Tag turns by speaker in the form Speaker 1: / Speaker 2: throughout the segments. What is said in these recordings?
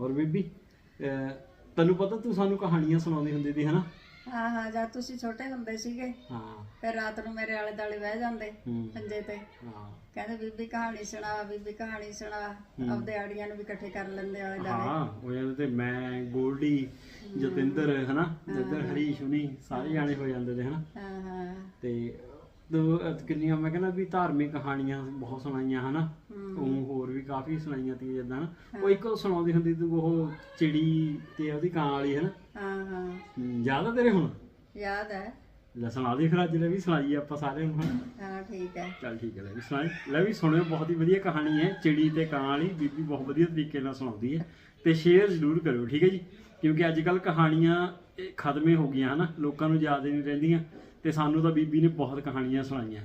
Speaker 1: ਹੋਰ ਬੀਬੀ ਅਹ, ਤੈਨੂੰ ਪਤਾ ਤੂੰ ਸਾਨੂੰ ਕਹਾਣੀਆਂ ਸੁਣਾਉਂਦੀ ਹੁੰਦੀ ਸੀ ਹਨਾ?
Speaker 2: ਹਾਂ ਹਾਂ ਜਦ ਤੁਸੀਂ ਛੋਟੇ ਹੁੰਦੇ ਸੀਗੇ
Speaker 1: ਹਾਂ।
Speaker 2: ਫਿਰ ਰਾਤ ਨੂੰ ਮੇਰੇ ਆਲੇ ਦਾਲੇ ਬਹਿ ਜਾਂਦੇ
Speaker 1: ਹੂੰ।
Speaker 2: ਮੰਜੇ ਤੇ।
Speaker 1: ਹਾਂ।
Speaker 2: ਕਹਿੰਦੇ ਬੀਬੀ ਕਹਾਣੀ ਸੁਣਾ ਬੀਬੀ ਕਹਾਣੀ ਸੁਣਾ। ਆਪਦੇ ਆੜੀਆਂ ਨੂੰ ਵੀ ਇਕੱਠੇ ਕਰ ਲੈਂਦੇ ਆਲੇ ਦਾਲੇ
Speaker 1: ਹਾਂ ਹੋ ਜਾਂਦੇ ਤੇ ਮੈਂ ਗੋਲਡੀ ਜਤਿੰਦਰ ਹਨਾ? ਜਤਿੰਦਰ ਹਰੀਸ਼ ਹੁਣੀ ਸਾਰੇ ਜਾਣੇ ਹੋ ਜਾਂਦੇ ਤੇ ਹਨਾ?
Speaker 2: ਹਾਂ ਹਾਂ।
Speaker 1: ਤੇ ਕਿੰਨੀਆਂ ਮੈਂ ਕਹਿੰਦਾ ਵੀ ਧਾਰਮਿਕ ਕਹਾਣੀਆਂ ਬਹੁਤ ਸੁਣਾਈਆਂ ਹਨਾ? ਉਹ ਹੋਰ ਵੀ ਕਾਫੀ ਸੁਣਾਈਆਂ ਤੀ ਜਿੱਦਾਂ ਉਹ ਇੱਕ ਉਹ ਸੁਣਾਉਂਦੀ ਹੁੰਦੀ ਤੂੰ ਉਹ ਚਿੜੀ ਤੇ ਉਹਦੀ ਕਾਂ ਵਾਲੀ ਹਨਾ?
Speaker 2: ਹਾਂ ਹਾਂ।
Speaker 1: ਯਾਦ ਆ ਤੇਰੇ ਹੁਣ?
Speaker 2: ਯਾਦ ਹੈ
Speaker 1: ਲੈ ਸੁਣਾ ਦੇ ਫਿਰ ਅੱਜ ਲੈ ਵੀ ਸੁਣਾਈਏ ਆਪਾਂ ਸਾਰਿਆਂ ਨੂੰ
Speaker 2: ਹਾਂ ਠੀਕ ਹੈ
Speaker 1: ਚੱਲ ਠੀਕ ਹੈ ਲੈ ਵੀ ਸੁਣਾਈ। ਲੈ ਵੀ ਸੁਣਿਓ ਬਹੁਤ ਹੀ ਵਧੀਆ ਕਹਾਣੀ ਹੈ ਚਿੜੀ ਤੇ ਕਾਂ ਵਾਲੀ ਬੀਬੀ ਬਹੁਤ ਵਧੀਆ ਤਰੀਕੇ ਨਾਲ ਸੁਣਾਉਂਦੀ ਹੈ। ਤੇ ਸ਼ੇਅਰ ਜ਼ਰੂਰ ਕਰਿਓ ਠੀਕ ਹੈ ਜੀ? ਕਿਉਂਕਿ ਅੱਜ ਕੱਲ ਕਹਾਣੀਆਂ ਇਹ ਖਤਮੇ ਹੋ ਗਈਆਂ ਹਨਾ ਲੋਕਾਂ ਨੂੰ ਯਾਦ ਨਹੀਂ ਰਹਿੰਦੀਆਂ ਤੇ ਸਾਨੂੰ ਤਾਂ ਬੀਬੀ ਨੇ ਬਹੁਤ ਕਹਾਣੀਆਂ ਸੁਣਾਈਆਂ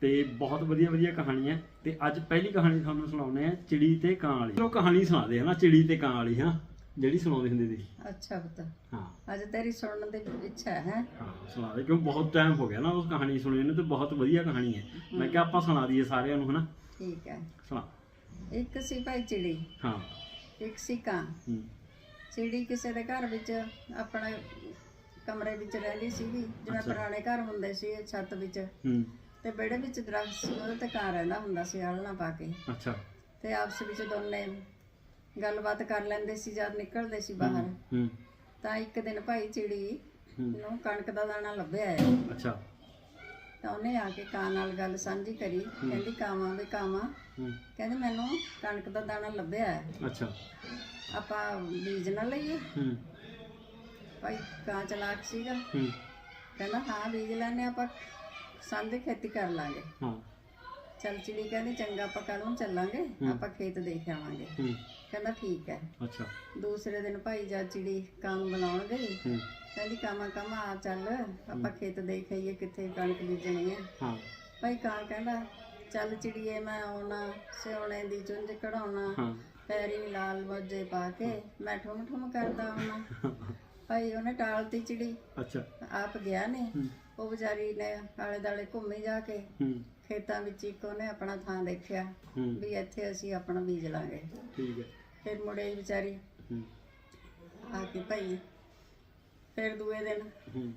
Speaker 1: ਤੇ ਬਹੁਤ ਵਧੀਆ ਵਧੀਆ ਕਹਾਣੀਆਂ ਤੇ ਅੱਜ ਪਹਿਲੀ ਕਹਾਣੀ ਤੁਹਾਨੂੰ ਸੁਣਾਉਣੇ ਆ ਚਿੜੀ ਤੇ ਕਾਂ ਵਾਲੀ। ਚਲੋ ਕਹਾਣੀ ਸੁਣਾ ਦੇ ਹਨਾ ਚਿੜੀ ਤੇ ਕਾਂ ਵਾਲੀ ਹਾਂ। ਜਿਹੜੀ ਸੁਣਾਉਂਦੀ ਹੁੰਦੀ ਸੀ।
Speaker 2: ਅੱਛਾ ਪੁੱਤ।
Speaker 1: ਹਾਂ।
Speaker 2: ਅੱਜ ਤੇਰੀ ਸੁਣਨ ਦੀ ਇੱਛਾ ਹੈ
Speaker 1: ਹਾਂ? ਸੁਣਾ ਦੇ ਕਿਉਂ ਬਹੁਤ ਟਾਈਮ ਹੋ ਗਿਆ ਨਾ ਉਸ ਕਹਾਣੀ ਸੁਣੀ ਨੂੰ ਤੇ ਬਹੁਤ ਵਧੀਆ ਕਹਾਣੀ ਹੈ। ਮੈਂ ਕਿਹਾ ਆਪਾਂ ਸੁਣਾ ਦਈਏ ਸਾਰਿਆਂ ਨੂੰ ਹਨਾ?
Speaker 2: ਠੀਕ ਹੈ।
Speaker 1: ਸੁਣਾ।
Speaker 2: ਇੱਕ ਸੀ ਭਾਈ ਚਿੜੀ
Speaker 1: ਹਾਂ।
Speaker 2: ਇੱਕ ਸੀ ਕਾਂ।
Speaker 1: ਹੂੰ।
Speaker 2: ਚਿੜੀ ਕਿਸੇ ਦੇ ਘਰ ਵਿੱਚ ਆਪਣਾ ਕਮਰੇ ਵਿੱਚ ਰਹਿੰਦੀ ਸੀਗੀ
Speaker 1: ਅੱਛਾ।
Speaker 2: ਪੁਰਾਣੇ ਘਰ ਹੁੰਦੇ ਸੀ ਛੱਤ ਵਿੱਚ।
Speaker 1: ਹੂੰ।
Speaker 2: ਤੇ ਵਿਹੜੇ ਵਿੱਚ ਦਰਖਤ ਸੀ ਉਹਦੇ ਤੇ ਕਾਂ ਰਹਿੰਦਾ ਹੁੰਦਾ ਸੀ ਆਲਣਾ ਪਾ ਕੇ।
Speaker 1: ਅੱਛਾ।
Speaker 2: ਤੇ ਆਪਸ ਵਿੱਚ ਦੋਨੇ ਗੱਲਬਾਤ ਕਰ ਲੈਂਦੇ ਸੀ ਜਦ ਨਿਕਲਦੇ ਸੀ ਬਾਹਰ।
Speaker 1: ਹੂੰ
Speaker 2: ਤਾਂ ਇੱਕ ਦਿਨ ਭਾਈ ਚਿੜੀ
Speaker 1: ਹੂੰ।
Speaker 2: ਨੂੰ ਕਣਕ ਦਾ ਦਾਣਾ ਲੱਭਿਆ ਹੈ
Speaker 1: ਅੱਛਾ।
Speaker 2: ਤਾਂ ਉਹਨੇ ਆ ਕੇ ਕਾਂ ਨਾਲ ਗੱਲ ਸਾਂਝੀ ਕਰੀ। ਕਹਿੰਦੀ ਕਾਵਾਂ ਵੀ ਕਾਵਾਂ। ਕਹਿੰਦੇ ਮੈਨੂੰ ਕਣਕ ਦਾ ਦਾਣਾ ਲੱਭਿਆ ਹੈ।
Speaker 1: ਅੱਛਾ।
Speaker 2: ਆਪਾਂ ਬੀਜ ਨਾ ਲਈਏ।
Speaker 1: ਹੂੰ।
Speaker 2: ਭਾਈ ਕਾਂ ਚਲਾਕ ਸੀਗਾ।
Speaker 1: ਹੂੰ।
Speaker 2: ਕਹਿੰਦਾ ਹਾਂ ਬੀਜ ਲੈਣੇ ਆਪਾਂ ਸਾਂਝੀ ਖੇਤੀ ਕਰ ਲਾਂਗੇ।
Speaker 1: ਹਾਂ।
Speaker 2: ਚੱਲ ਚਿੜੀ ਕਹਿੰਦੀ ਚੰਗਾ ਆਪਾਂ ਕੱਲ ਨੂੰ ਚੱਲਾਂਗੇ ਆਪਾਂ ਖੇਤ ਦੇਖ ਆਵਾਂਗੇ।
Speaker 1: ਹੂੰ।
Speaker 2: ਕਹਿੰਦਾ ਠੀਕ ਹੈ।
Speaker 1: ਅੱਛਾ।
Speaker 2: ਦੂਸਰੇ ਦਿਨ ਭਾਈ ਜਦ ਚਿੜੀ ਕਾਂ ਨੂੰ ਬੁਲਾਉਣ ਗਈ
Speaker 1: ਹੂੰ।
Speaker 2: ਕਹਿੰਦੀ ਕਾਮਾ ਕਾਮਾ ਆ ਚੱਲ ਆਪਾਂ ਖੇਤ ਦੇਖ ਆਈਏ ਕਿੱਥੇ ਕਣਕ ਬੀਜਣੀ ਹੈ।
Speaker 1: ਹਾਂ।
Speaker 2: ਭਾਈ ਕਾਂ ਕਹਿੰਦਾ ਚੱਲ ਚਿੜੀਏ ਮੈਂ ਆਉਣਾ ਸਿਉਣੇ ਦੀ ਚੁੰਝ ਕਢਾਉਣਾ ਪੈਰੀ ਲਾਲ ਮੋਜੇ ਪਾ ਕੇ ਮੈਂ ਠੁਮ ਠੁਮ ਕਰਦਾ ਆਉਣਾ। ਭਾਈ ਉਹਨੇ ਟਾਲਤੀ ਚਿੜੀ।
Speaker 1: ਅੱਛਾ।
Speaker 2: ਆਪ ਗਿਆ ਨੇ।
Speaker 1: ਹੂੰ।
Speaker 2: ਉਹ ਵਿਚਾਰੀ ਨੇ ਆਲੇ ਦਾਲੇ ਘੁੰਮੀ ਜਾ ਕੇ। ਖੇਤਾਂ ਵਿੱਚ ਇੱਕ ਉਹਨੇ ਆਪਣਾ ਥਾਂ ਦੇਖਿਆ
Speaker 1: ਹੂੰ।
Speaker 2: ਵੀ ਇੱਥੇ ਅਸੀਂ ਆਪਣਾ ਬੀਜ ਲਾਂਗੇ।
Speaker 1: ਠੀਕ ਹੈ।
Speaker 2: ਫਿਰ ਮੁੜੇ ਵਿਚਾਰੀ
Speaker 1: ਹੂੰ।
Speaker 2: ਆ ਕੇ ਭਾਈ ਫਿਰ ਦੂਏ ਦਿਨ
Speaker 1: ਹੂੰ।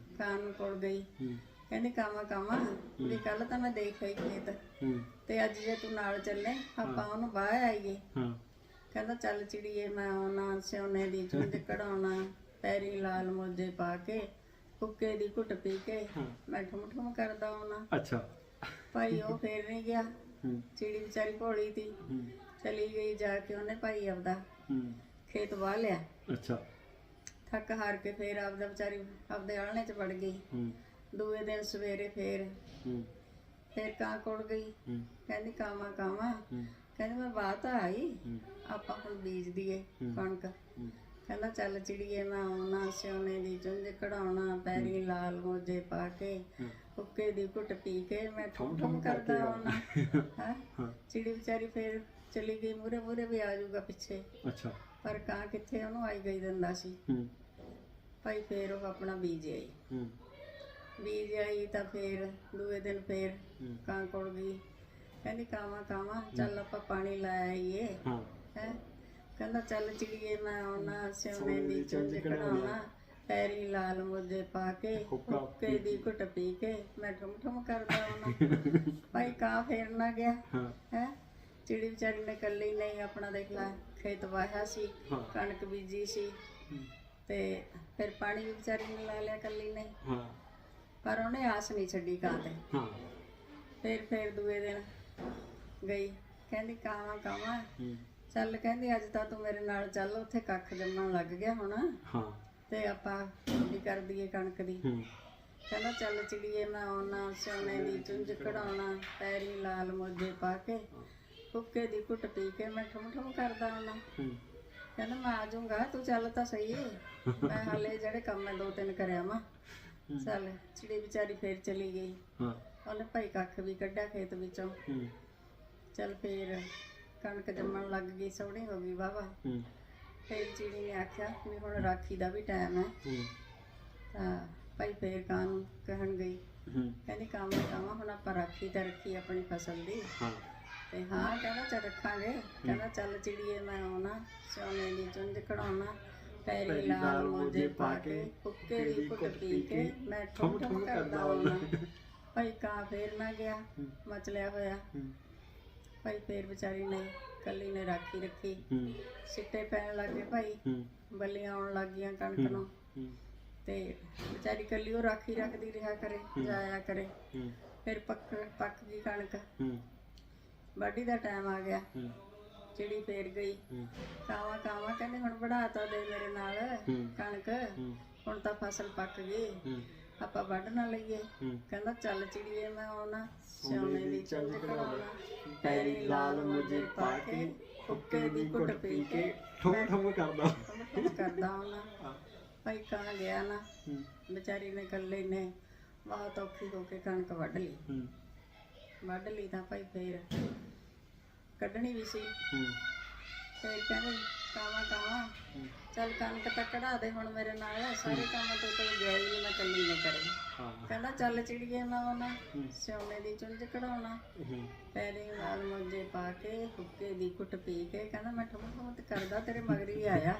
Speaker 2: ਕੋਲ ਗਈ।
Speaker 1: ਹੂੰ।
Speaker 2: ਕਹਿੰਦੀ ਕਾਮਾ ਕਾਮਾ ਵੀ ਕੱਲ ਤਾਂ ਮੈਂ ਦੇਖ ਆਈ ਖੇਤ।
Speaker 1: ਹੂੰ।
Speaker 2: ਤੇ ਅੱਜ ਜੇ ਤੂੰ ਨਾਲ ਚੱਲੇ ਆਪਾਂ ਉਹਨੂੰ ਬਾਹਰ ਆਈਏ।
Speaker 1: ਹਾਂ।
Speaker 2: ਕਹਿੰਦਾ ਚੱਲ ਚਿੜੀਏ ਮੈਂ ਆਉਣਾ ਸਿਉਨੇ ਦੀ ਚੁੰਝ ਕਢਾਉਣਾ ਪੈਰੀ ਲਾਲ ਮੋਜੇ ਪਾ ਕੇ ਕੁੱਕੇ ਦੀ ਘੁੱਟ ਪੀ ਕੇ
Speaker 1: ਹਾਂ।
Speaker 2: ਮੈਂ ਠੁਮ ਠੁਮ ਕਰਦਾ ਆਉਣਾ।
Speaker 1: ਅੱਛਾ।
Speaker 2: ਭਾਈ ਉਹ ਫੇਰ ਨਹੀਂ ਗਿਆ।
Speaker 1: ਹੂੰ।
Speaker 2: ਚਿੜੀ ਵਿਚਾਰੀ ਭੋਲੀ ਤੀ
Speaker 1: ਹੂੰ।
Speaker 2: ਚਲੀ ਗਈ ਜਾ ਕੇ ਉਹਨੇ ਭਾਈ ਆਪਦਾ
Speaker 1: ਹੂੰ।
Speaker 2: ਖੇਤ ਵਾਹ ਲਿਆ।
Speaker 1: ਅੱਛਾ।
Speaker 2: ਥੱਕ ਹਾਰ ਕੇ ਫੇਰ ਆਪਦਾ ਵਿਚਾਰੀ ਆਪਦੇ ਆਲਣੇ 'ਚ ਵੜ ਗਈ।
Speaker 1: ਹੂੰ।
Speaker 2: ਦੂਏ ਦਿਨ ਸਵੇਰੇ ਫੇਰ
Speaker 1: ਹੂੰ।
Speaker 2: ਫੇਰ ਕਾਂ ਕੋਲ ਗਈ।
Speaker 1: ਹੂੰ।
Speaker 2: ਕਹਿੰਦੀ ਕਾਵਾਂ ਕਾਵਾਂ।
Speaker 1: ਹੂੰ।
Speaker 2: ਕਹਿੰਦੀ ਮੈਂ ਬਾਤ ਆਈ।
Speaker 1: ਹੂੰ।
Speaker 2: ਆਪਾਂ ਹੁਣ ਬੀਜ ਦਈਏ। ਕਣਕ।
Speaker 1: ਹੂੰ।
Speaker 2: ਕਹਿੰਦਾ ਚੱਲ ਚਿੜੀਏ ਮੈਂ ਆਉਣਾ ਸਿਉਨੇ ਦੀ ਚੁੰਝ ਕਢਾਉਣਾ ਪੈਰੀ ਲਾਲ ਮੋਜੇ ਪਾ ਕੇ। ਹੁੱਕੇ ਦੀ ਘੁੱਟ ਪੀ ਕੇ ਮੈਂ ਠੁਮ ਠੁਮ ਕਰਦਾ ਆਉਣਾ। ਚਿੜੀ ਵਿਚਾਰੀ ਫੇਰ ਚਲੀ ਗਈ ਮੂਰੇ ਮੂਰੇ ਵੀ ਆ ਜਾਊਗਾ ਪਿੱਛੇ।
Speaker 1: ਅੱਛਾ।
Speaker 2: ਪਰ ਕਾਂ ਕਿੱਥੇ ਉਹਨੂੰ ਆਈ ਗਈ ਦਿੰਦਾ ਸੀ।
Speaker 1: ਹੂੰ।
Speaker 2: ਭਾਈ ਫੇਰ ਉਹ ਆਪਣਾ ਬੀਜ ਆਈ।
Speaker 1: ਹੂੰ।
Speaker 2: ਬੀਜ ਆਈ ਤਾਂ ਫੇਰ ਦੂਏ ਦਿਨ ਫੇਰ। ਕਾਂ ਕੋਲ ਗਈ। ਕਹਿੰਦੀ ਕਾਵਾਂ ਕਾਵਾਂ ਚੱਲ ਆਪਾਂ ਪਾਣੀ ਲੈ ਆਈਏ।
Speaker 1: ਹਾਂ।
Speaker 2: ਹੈ? ਕਹਿੰਦਾ ਚੱਲ ਚਿੜੀਏ ਮੈਂ ਆਉਣਾ ਸਿਉਨੇ ਦੀ ਚੁੰਝ ਕਢਾਉਣਾ ਪੈਰੀ ਲਾਲ ਮੋਜੇ ਪਾ ਕੇ
Speaker 1: ਹੁੱਕਾ
Speaker 2: ਦੀ ਘੁੱਟ ਪੀ ਕੇ ਮੈਂ ਠੁਮ ਠੁਮ ਕਰਦਾ ਆਉਣਾ ਭਾਈ ਕਾਂ ਫੇਰ ਨਾ ਗਿਆ
Speaker 1: ਹਾਂ।
Speaker 2: ਚਿੜੀ ਵਿਚਾਰੀ ਨੇ ਕੱਲੀ ਨਹੀਂ ਆਪਣਾ ਦੇਖ ਲਾ ਖੇਤ ਵਾਹਿਆ ਸੀ। ਕਣਕ ਬੀਜੀ ਸੀ। ਤੇ ਫਿਰ ਪਾਣੀ ਵੀ ਵਿਚਾਰੀ ਨੇ ਲਾ ਲਿਆ ਕੱਲੀ ਨੇ।
Speaker 1: ਹਾਂ।
Speaker 2: ਪਰ ਉਹਨੇ ਆਸ ਨਹੀਂ ਛੱਡੀ ਕਾਂ ਤੇ।
Speaker 1: ਹਾਂ।
Speaker 2: ਫਿਰ ਫਿਰ ਦੂਏ ਦਿਨ ਗਈ। ਕਹਿੰਦੀ ਕਾਵਾਂ ਕਾਵਾਂ। ਚੱਲ ਕਹਿੰਦੀ ਅੱਜ ਤਾਂ ਤੂੰ ਮੇਰੇ ਨਾਲ ਚੱਲ ਉੱਥੇ ਕੱਖ ਜੰਮਣ ਲੱਗ ਗਿਆ ਹੁਣ।
Speaker 1: ਹਾਂ।
Speaker 2: ਤੇ ਆਪਾਂ ਵੀ ਕਰ ਦਈਏ ਕਣਕ ਦੀ।
Speaker 1: ਹੂੰ।
Speaker 2: ਕਹਿੰਦਾ ਚੱਲ ਚਿੜੀਏ ਮੈਂ ਆਉਣਾ ਸੋਨੇ ਦੀ ਚੁੰਝ ਕਢਾਉਣਾ ਪੈਰੀ ਲਾਲ ਮੋਜੇ ਪਾ ਕੇ ਕੁੱਕੇ ਦੀ ਘੁੱਟ ਪੀ ਕੇ ਮੈਂ ਠੁਮ ਠੁਮ ਕਰਦਾ ਆਉਣਾ
Speaker 1: ਹੂੰ।
Speaker 2: ਕਹਿੰਦਾ ਮੈਂ ਆ ਜਾਊਂਗਾ ਤੂੰ ਚੱਲ ਤਾਂ ਸਹੀ ਮੈਂ ਹਾਲੇ ਜਿਹੜੇ ਕੰਮ ਮੈਂ ਦੋ ਤਿੰਨ ਕਰਿਆ ਵਾਂ। ਚੱਲ ਚਿੜੀ ਵਿਚਾਰੀ ਫੇਰ ਚਲੀ ਗਈ।
Speaker 1: ਹਾਂ।
Speaker 2: ਉਹਨੇ ਭਾਈ ਕੱਖ ਵੀ ਕੱਢਿਆ ਖੇਤ ਵਿੱਚੋਂ।
Speaker 1: ਹੂੰ।
Speaker 2: ਚੱਲ ਫੇਰ ਕਣਕ ਜੰਮਣ ਲੱਗ ਗਈ ਸੋਹਣੀ ਹੋ ਗਈ ਵਾਵਾ
Speaker 1: ਹੂੰ।
Speaker 2: ਫੇਰ ਚਿੜੀ ਨੇ ਆਖਿਆ ਵੀ ਹੁਣ ਰਾਖੀ ਦਾ ਵੀ ਟਾਈਮ ਹੈ।
Speaker 1: ਹੂੰ।
Speaker 2: ਤਾਂ ਭਾਈ ਫੇਰ ਕਾਂ ਨੂੰ ਕਹਿਣ ਗਈ।
Speaker 1: ਹੂੰ।
Speaker 2: ਕਹਿੰਦੀ ਕੰਮ ਕਾਵਾਂ ਹੁਣ ਆਪਾਂ ਰਾਖੀ ਤਾਂ ਰੱਖੀ ਆਪਣੀ ਫਸਲ ਦੀ।
Speaker 1: ਹਾਂ।
Speaker 2: ਤੇ ਹਾਂ ਕਹਿੰਦਾ ਚੱਲ ਰੱਖਾਂਗੇ। ਕਹਿੰਦਾ ਚੱਲ ਚਿੜੀਏ ਮੈਂ ਆਉਣਾ ਸੋਨੇ ਦੀ ਚੁੰਝ ਕਢਾਉਣਾ ਪੈਰੀ ਲਾਲ ਮੋਜੇ ਪਾ ਕੇ ਹੁੱਕੇ ਦੀ ਘੁੱਟ ਪੀ ਕੇ ਮੈਂ ਠੁਮ ਠੁਮ ਕਰਦਾ ਆਉਣਾ ਭਾਈ ਕਾਂ ਫੇਰ ਨਾ ਗਿਆ ਮਚਲਿਆ ਹੋਇਆ। ਭਾਈ ਫੇਰ ਵਿਚਾਰੀ ਨੇ ਕੱਲੀ ਨੇ ਰਾਖੀ ਰੱਖੀ।
Speaker 1: ਹੂੰ।
Speaker 2: ਸਿੱਟੇ ਪੈਣ ਲੱਗੇ ਭਾਈ।
Speaker 1: ਹੂੰ।
Speaker 2: ਬੱਲੀਆਂ ਆਉਣ ਲੱਗ ਗਈਆਂ ਕਣਕ ਨੂੰ।
Speaker 1: ਹੂੰ।
Speaker 2: ਤੇ ਵਿਚਾਰੀ ਕੱਲੀ ਉਹ ਰਾਖੀ ਰੱਖਦੀ ਰਿਹਾ ਕਰੇ ਜਾਇਆ ਕਰੇ।
Speaker 1: ਹੂੰ।
Speaker 2: ਫਿਰ ਪੱਕ ਪੱਕ ਗਈ ਕਣਕ।
Speaker 1: ਹੂੰ।
Speaker 2: ਵਾਢੀ ਦਾ ਟਾਈਮ ਆ ਗਿਆ।
Speaker 1: ਹੂੰ।
Speaker 2: ਚਿੜੀ ਫੇਰ ਗਈ। ਕਾਵਾ ਕਾਵਾ ਕਹਿੰਦੇ ਹੁਣ ਵਧਾਤਾ ਦੇ ਮੇਰੇ ਨਾਲ। ਕਣਕ। ਹੁਣ ਤਾਂ ਫਸਲ ਪੱਕ ਗਈ। ਆਪਾਂ ਵੱਢ ਨਾ ਲਈਏ। ਕਹਿੰਦਾ ਚੱਲ ਚਿੜੀਏ ਮੈਂ ਆਉਣਾ ਸੋਨੇ ਦੀ ਚੰਦ ਕਢਾਉਣਾ ਪੈਰੀ ਲਾਲ ਮੁਝੇ ਪਾ ਕੇ ਹੁੱਕੇ ਦੀ ਘੁੱਟ ਪੀ ਕੇ
Speaker 1: ਠੁਮ ਠੁਮ ਕਰਦਾ।
Speaker 2: ਕਰਦਾ ਆਉਣਾ ਭਾਈ ਕਾਂ ਗਿਆ ਨਾ ਵਿਚਾਰੀ ਨੇ ਇਕੱਲੇ ਨੇ ਬਹੁਤ ਔਖੀ ਹੋ ਕੇ ਕਣਕ ਵੱਢ ਲਈ। ਵੱਢ ਲਈ ਤਾਂ ਭਾਈ ਫੇਰ ਕੱਢਣੀ ਵੀ ਸੀ। ਫੇਰ ਕਹਿੰਦੇ ਕਾਵਾ ਕਾਵਾ। ਚੱਲ ਕਣਕ ਤਾਂ ਕਢਾ ਦੇ ਹੁਣ ਮੇਰੇ ਨਾਲ ਸਾਰੇ ਕੰਮ ਤੋਂ ਤੋਂ ਗਿਆ ਹੀ ਨੀ, ਮੈਂ ਕੱਲੀ ਨੇ ਕਰੇ ਕਹਿੰਦਾ ਚੱਲ ਚਿੜੀਏ ਮੈਂ ਉਹਨਾਂ ਸਿਉਣੇ ਦੀ ਚੁੰਝ ਕਢਾਉਣਾ। ਪੈਰੀ ਨਾਲ ਮੁੰਜੇ ਪਾ ਕੇ ਹੁੱਕੇ ਦੀ ਕੁੱਟ ਪੀ ਕੇ ਕਹਿੰਦਾ ਮੈਂ ਠੁਮ ਠੁਮ ਤੇ ਕਰਦਾ ਤੇਰੇ ਮਗਰ ਹੀ ਆਇਆ।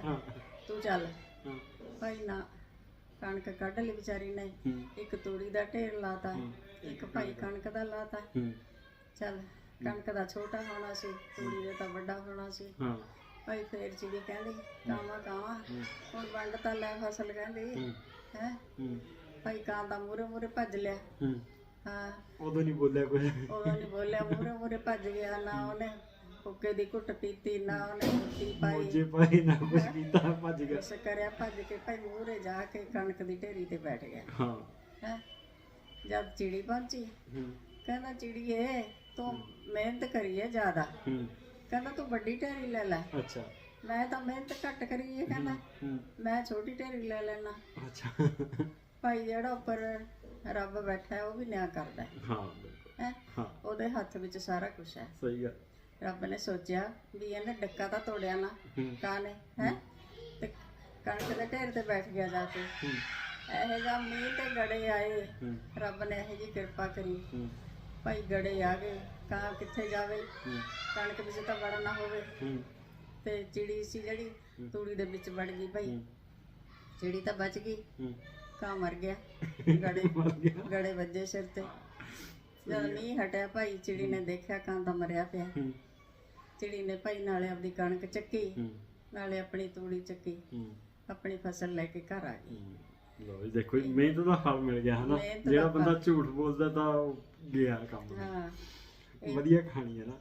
Speaker 2: ਤੂੰ ਚੱਲ। ਭਾਈ ਨਾ ਕਣਕ ਕੱਢ ਲਈ ਵਿਚਾਰੀ ਨੇ। ਇੱਕ ਤੂੜੀ ਦਾ ਢੇਰ ਲਾਤਾ ਇੱਕ ਭਾਈ ਕਣਕ ਦਾ ਲਾਤਾ। ਚੱਲ ਕਣਕ ਦਾ ਛੋਟਾ ਹੋਣਾ ਸੀ ਤੂੜੀ ਦਾ ਤਾਂ ਵੱਡਾ ਹੋਣਾ ਸੀ।
Speaker 1: ਹਾਂ।
Speaker 2: ਭਾਈ ਫੇਰ ਚਿੜੀ ਕਹਿੰਦੀ ਕਾਵਾ ਕਾਵਾ ਹੁਣ ਵੰਡ ਤਾਂ ਲੈ ਫਸਲ ਕਹਿੰਦੀ
Speaker 1: ਹੂੰ।
Speaker 2: ਭਾਈ ਕਾਂ ਦਾ ਮੂਰੇ ਮੂਰੇ ਭੱਜ ਲਿਆ।
Speaker 1: ਹੂੰ। ਉਦੋਂ ਨਹੀਂ ਬੋਲਿਆ ਕੁਝ
Speaker 2: ਉਹ ਨਹੀਂ ਬੋਲਿਆ ਮੂਰੇ ਮੂਰੇ ਭੱਜ ਗਿਆ ਨਾ ਉਹਨੇ ਹੁੱਕੇ ਦੀ ਘੁੱਟ ਪੀਤੀ ਨਾ ਉਹਨੇ ਮੁੱਠੀ ਪਾਈ।
Speaker 1: ਜੇ ਭਾਈ ਨਾ ਕੁਝ ਕੀਤਾ ਭੱਜ ਗਿਆ।
Speaker 2: ਉਸ ਕਰਿਆ ਭੱਜ ਕੇ ਭਾਈ ਮੂਰੇ ਜਾ ਕੇ ਕਣਕ ਦੀ ਢੇਰੀ ਤੇ ਬੈਠ ਗਿਆ।
Speaker 1: ਹਾਂ।
Speaker 2: ਹੈ? ਜਦ ਚਿੜੀ ਪਹੁੰਚੀ ਕਹਿੰਦਾ ਚਿੜੀਏ ਤੂੰ ਮਿਹਨਤ ਕਰੀਏ ਜ਼ਿਆਦਾ।
Speaker 1: ਹੂੰ।
Speaker 2: ਕਹਿੰਦਾ ਤੂੰ ਵੱਡੀ ਢੇਰੀ ਲੈ ਲੈ।
Speaker 1: ਅੱਛਾ।
Speaker 2: ਮੈਂ ਤਾਂ ਮਿਹਨਤ ਘੱਟ ਕਰੀ ਹੈ ਕਹਿੰਦਾ ਮੈਂ ਛੋਟੀ ਢੇਰੀ ਲੈ ਲੈਣਾ
Speaker 1: ਅੱਛਾ।
Speaker 2: ਭਾਈ ਜਿਹੜਾ ਉੱਪਰ ਰੱਬ ਬੈਠਾ ਹੈ ਉਹ ਵੀ ਨਿਆਂ ਕਰਦਾ ਹੈ।
Speaker 1: ਹਾਂ ਬਿਲਕੁਲ।
Speaker 2: ਹੈਂ?
Speaker 1: ਹਾਂ।
Speaker 2: ਉਹਦੇ ਹੱਥ ਵਿੱਚ ਸਾਰਾ ਕੁਝ ਹੈ।
Speaker 1: ਸਹੀ ਗੱਲ।
Speaker 2: ਰੱਬ ਨੇ ਸੋਚਿਆ ਵੀ ਇਹਨੇ ਡੱਕਾ ਤਾਂ ਤੋੜਿਆ ਨਾ
Speaker 1: ਹੂੰ।
Speaker 2: ਕਾਂ ਨੇ ਹੈ? ਤੇ ਕਣਕ ਦੇ ਢੇਰ ਤੇ ਬੈਠ ਗਿਆ ਜਾ ਕੇ। ਇਹੋ ਜਿਹਾ ਮੀਂਹ ਤੇ ਗੜੇ ਆਏ। ਰੱਬ ਨੇ ਇਹੋ ਜੀ ਕਿਰਪਾ ਕਰੀ। ਭਾਈ ਗੜੇ ਆ ਗਏ ਕਾਂ ਕਿੱਥੇ ਜਾਵੇ? ਕਣਕ ਵਿੱਚ ਤਾਂ ਵੜ ਨਾ ਹੋਵੇ। ਤੇ ਚਿੜੀ ਸੀ ਜਿਹੜੀ ਤੂੜੀ ਦੇ ਵਿੱਚ ਵੜ ਗਈ ਭਾਈ। ਚਿੜੀ ਤਾਂ ਬਚ ਗਈ। ਕਾਂ ਮਰ ਗਿਆ। ਗੜੇ
Speaker 1: ਮਰ ਗਿਆ।
Speaker 2: ਗੜੇ ਵੱਜੇ ਸਿਰ ਤੇ। ਜਦ ਮੀਂਹ ਹਟਿਆ ਭਾਈ ਚਿੜੀ ਨੇ ਦੇਖਿਆ ਕਾਂ ਤਾਂ ਮਰਿਆ ਪਿਆ। ਚਿੜੀ ਨੇ ਭਾਈ ਨਾਲੇ ਆਪਦੀ ਕਣਕ ਚੱਕੀ। ਨਾਲੇ ਆਪਣੀ ਤੂੜੀ ਚੱਕੀ। ਆਪਣੀ ਫਸਲ ਲੈ ਕੇ ਘਰ ਆ ਗਈ।
Speaker 1: ਲੋ ਜੀ ਦੇਖੋ ਜੀ, ਮਿਹਨਤ ਦਾ ਫਲ ਮਿਲ ਗਿਆ ਹਨਾ?
Speaker 2: ਮਿਹਨਤ ਦਾ
Speaker 1: ਜਿਹੜਾ ਬੰਦਾ ਝੂਠ ਬੋਲਦਾ ਤਾਂ ਉਹ ਗਿਆ ਕੰਮ
Speaker 2: ਹਾਂ
Speaker 1: ਵਧੀਆ ਕਹਾਣੀ ਹੈ ਨਾ।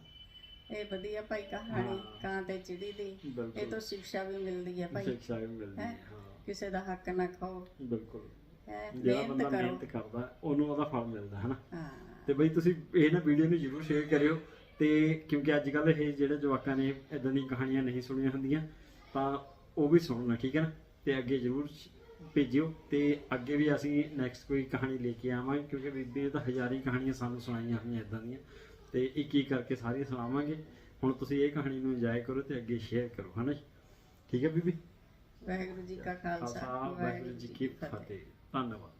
Speaker 2: ਇਹ ਵਧੀਆ ਭਾਈ ਕਹਾਣੀ ਕਾਂ ਤੇ ਚਿੜੀ ਦੀ। ਇਹ ਤੋਂ ਸਿੱਖਿਆ ਵੀ ਮਿਲਦੀ ਹੈ ਭਾਈ।
Speaker 1: ਸਿੱਖਿਆ ਵੀ ਮਿਲਦੀ ਹੈ ਹਾਂ?
Speaker 2: ਕਿਸੇ ਦਾ ਹੱਕ ਨਾ ਖਾਓ।
Speaker 1: ਬਿਲਕੁਲ।
Speaker 2: ਹੈ?
Speaker 1: ਜਿਹੜਾ
Speaker 2: ਮਿਹਨਤ
Speaker 1: ਬੰਦਾ
Speaker 2: ਕਰੋ।
Speaker 1: ਮਿਹਨਤ ਕਰਦਾ ਉਹਨੂੰ ਉਹਦਾ ਫਲ ਮਿਲਦਾ ਹਨਾ?
Speaker 2: ਹਾਂ।
Speaker 1: ਤੇ ਬਈ ਤੁਸੀਂ ਇਹ ਨਾ ਵੀਡੀਓ ਨੂੰ ਜਰੂਰ ਸ਼ੇਅਰ ਕਰਿਓ ਤੇ ਕਿਉਂਕਿ ਅੱਜ ਕੱਲ ਇਹ ਜਿਹੜੇ ਜਵਾਕਾਂ ਨੇ ਇਦਾਂ ਦੀਆਂ ਕਹਾਣੀਆਂ ਨਹੀਂ ਸੁਣੀਆਂ ਹੁੰਦੀਆਂ ਤਾਂ ਉਹ ਵੀ ਸੁਣਨਾ ਠੀਕ ਹੈ ਨਾ? ਤੇ ਅੱਗੇ ਜਰੂਰ ਭੇਜਿਓ ਤੇ ਅੱਗੇ ਵੀ ਅਸੀਂ ਨੈਕਸਟ ਕੋਈ ਕਹਾਣੀ ਲੈ ਕੇ ਆਵਾਂਗੇ ਕਿਉਂਕਿ ਬੀਬੀ ਨੇ ਤਾਂ ਹਜ਼ਾਰਾਂ ਕਹਾਣੀਆਂ ਸਾਨੂੰ ਸੁਣਾਈਆਂ ਹੋਈਆਂ ਇਦਾਂ ਦੀਆਂ। ਤੇ ਇੱਕ ਇੱਕ ਕਰਕੇ ਸਾਰੀਆਂ ਸੁਣਾਵਾਂਗੇ। ਹੁਣ ਤੁਸੀਂ ਇਹ ਕਹਾਣੀ ਨੂੰ ਇੰਜੋਏ ਕਰੋ ਤੇ ਅੱਗੇ ਸ਼ੇਅਰ ਕਰੋ ਹਨਾ ਜੀ? ਠੀਕ ਹੈ ਬੀਬੀ?
Speaker 2: ਵਾਹਿਗੁਰੂ ਜੀ ਕਾ
Speaker 1: ਖਾਲਸਾ ਵਾਹਿਗੁਰੂ ਜੀ ਕੀ ਫਤਿਹ। ਧੰਨਵਾਦ।